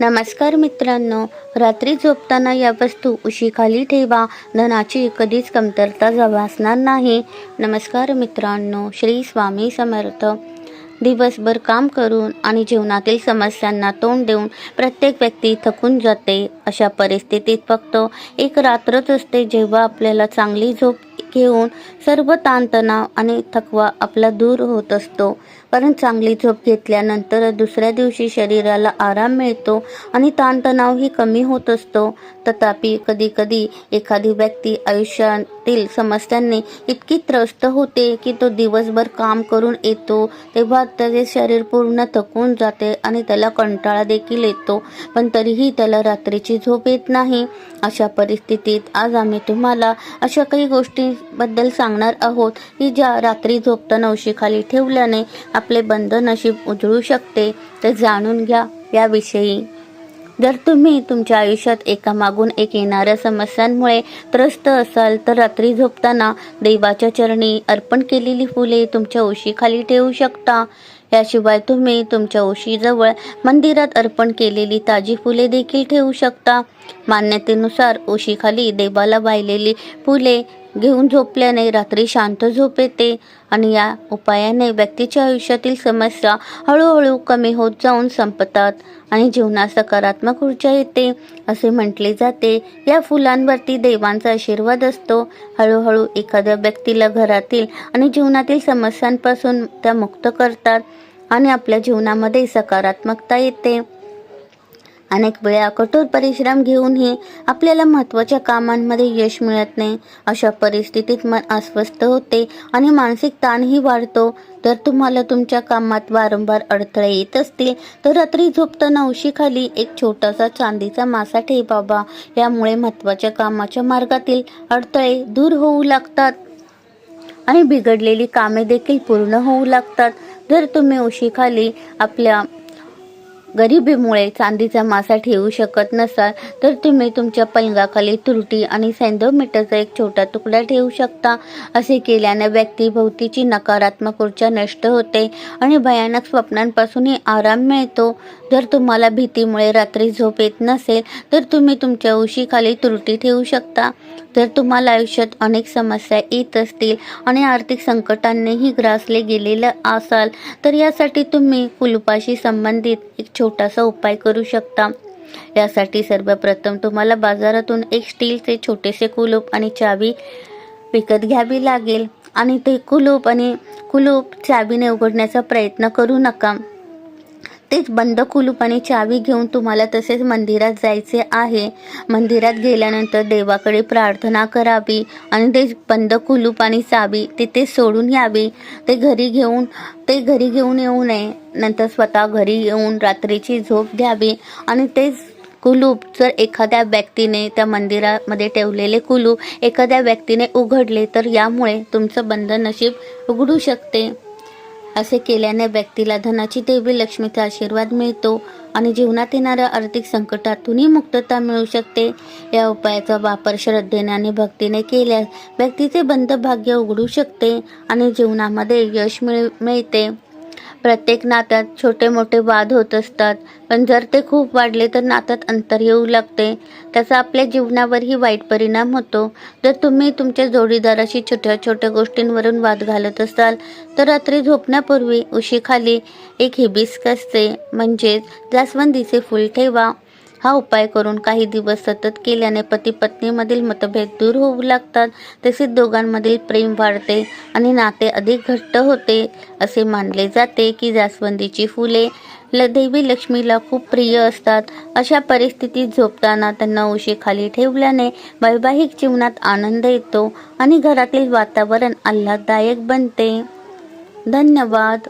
नमस्कार मित्रांनो रात्री झोपताना या वस्तू उशीखाली ठेवा. धनाची कधीच कमतरता भासणार नाही. नमस्कार मित्रांनो श्री स्वामी समर्थ. दिवसभर काम करून आणि जीवनातील समस्यांना तोंड देऊन प्रत्येक व्यक्ती थकून जाते. अशा परिस्थितीत फक्त एक रात्रच असते जेव्हा आपल्याला चांगली झोप घेऊन सर्व ताणतणाव आणि थकवा आपला दूर होत असतो. कारण चांगली झोप घेतल्यानंतर दुसऱ्या दिवशी शरीराला आराम मिळतो आणि ताणतणावही कमी होत असतो. तथापि कधीकधी एखादी व्यक्ती आयुष्यातील समस्यांनी इतकी त्रस्त होते की तो दिवसभर काम करून येतो तेव्हा त्याचे शरीर पूर्ण थकून जाते आणि त्याला कंटाळा देखील येतो. पण तरीही त्याला रात्रीची झोप येत नाही. अशा परिस्थितीत आज आम्ही तुम्हाला अशा काही गोष्टींबद्दल सांगणार आहोत की ज्या रात्री झोपताना उशीखाली ठेवल्याने आपले बंद नशीब उजळू शकते तर जाणून घ्या याविषयी. जर तुम्ही तुमच्या आयुष्यात एकामागून एक येणाऱ्या समस्यांमुळे त्रस्त असाल तर रात्री झोपताना देवाच्या चरणी अर्पण केलेली फुले तुमच्या उशीखाली ठेवू शकता. याशिवाय तुम्ही तुमच्या उशीजवळ मंदिरात अर्पण केलेली ताजी फुले देखील ठेवू शकता. मान्यतेनुसार उशीखाली देवाला वाहिलेली फुले घेऊन झोपल्याने रात्री शांत झोप येते आणि या उपायाने व्यक्तीच्या आयुष्यातील समस्या हळूहळू कमी होत जाऊन संपतात आणि जीवनात सकारात्मक ऊर्जा येते असे म्हटले जाते. या फुलांवरती देवांचा आशीर्वाद असतो. हळूहळू एखाद्या व्यक्तीला घरातील आणि जीवनातील समस्यांपासून त्या मुक्त करतात आणि आपल्या जीवनामध्ये सकारात्मकता येते. अनेक वेळा कठोर परिश्रम घेऊनही आपल्याला महत्त्वाच्या कामांमध्ये यश मिळत नाही. अशा परिस्थितीत मन अस्वस्थ होते आणि मानसिक ताणही वाढतो. जर तुम्हाला तुमच्या कामात वारंवार अडथळे येत असतील तर रात्री झोपताना उशीखाली एक छोटासा चांदीचा मासा ठेवावा. यामुळे महत्त्वाच्या कामाच्या मार्गातील अडथळे दूर होऊ लागतात आणि बिघडलेली कामे देखील पूर्ण होऊ लागतात. जर तुम्ही उशीखाली आपल्या गरिबीमुळे चांदीचा मासा ठेवू शकत नसाल तर तुम्ही तुमच्या पलंगाखाली तुरटी आणि मीटरचा एक छोटा तुकडा ठेवू शकता. असे केल्याने व्यक्तीभोवतीची नकारात्मक ऊर्जा नष्ट होते आणि भयानक स्वप्नांपासूनही आराम मिळतो. जर तुम्हाला भीतीमुळे रात्री झोप येत नसेल तर तुम्ही तुमच्या उशीखाली तुरटी ठेवू शकता. जर तुम्हाला आयुष्यात अनेक समस्या येत असतील आणि आर्थिक संकटांनीही ग्रासले गेलेलं असाल तर यासाठी तुम्ही कुलुपाशी संबंधित एक छोटासा उपाय करू शकता. यासाठी सर्वप्रथम तुम्हाला बाजारातून एक स्टीलचे छोटेसे कुलूप आणि चावी विकत घ्यावी लागेल. आणि ते कुलूप आणि कुलूप चावीने उघडण्याचा प्रयत्न करू नका. तेच बंद कुलूप आणि चावी घेऊन तुम्हाला तसेच मंदिरात जायचे आहे. मंदिरात गेल्यानंतर देवाकडे प्रार्थना करावी आणि ते बंद कुलूप आणि चावी तिथे सोडून यावी. ते घरी घेऊन ते घरी घेऊन येऊ नये. नंतर स्वतः घरी येऊन रात्रीची झोप घ्यावी आणि तेच कुलूप जर एखाद्या व्यक्तीने त्या मंदिरामध्ये ठेवलेले कुलूप एखाद्या व्यक्तीने उघडले तर यामुळे तुमचं बंद नशीब उघडू शकते. असे केल्याने व्यक्तीला धनाची देवी लक्ष्मीचा आशीर्वाद मिळतो आणि जीवनात येणाऱ्या आर्थिक संकटातूनही मुक्तता मिळू शकते. या उपायाचा वापर श्रद्धेने आणि भक्तीने केल्यास व्यक्तीचे बंद भाग्य उघडू शकते आणि जीवनामध्ये यश मिळ मिळते. प्रत्येक नात्यात छोटे मोठे वाद होत असतात. पण जर ते खूप वाढले तर नात्यात अंतर येऊ लागते. त्याचा आपल्या जीवनावरही वाईट परिणाम होतो. जर तुम्ही तुमच्या जोडीदाराशी छोट्या छोट्या गोष्टींवरून वाद घालत असाल तर रात्री झोपण्यापूर्वी उशीखाली एक हिबिस्कसचे म्हणजेच जास्वंदीचे फूल ठेवा. हा उपाय करून काही दिवस सतत केल्याने पती पत्नीमधील मतभेद दूर होऊ लागतात. तसेच दोघांमधील प्रेम वाढते आणि नाते अधिक घट्ट होते असे मानले जाते की जास्वंदीची फुले ल देवी लक्ष्मीला खूप प्रिय असतात. अशा परिस्थितीत झोपताना त्यांना उशीखाली ठेवल्याने वैवाहिक जीवनात आनंद येतो आणि घरातील वातावरण आल्हाददायक बनते. धन्यवाद.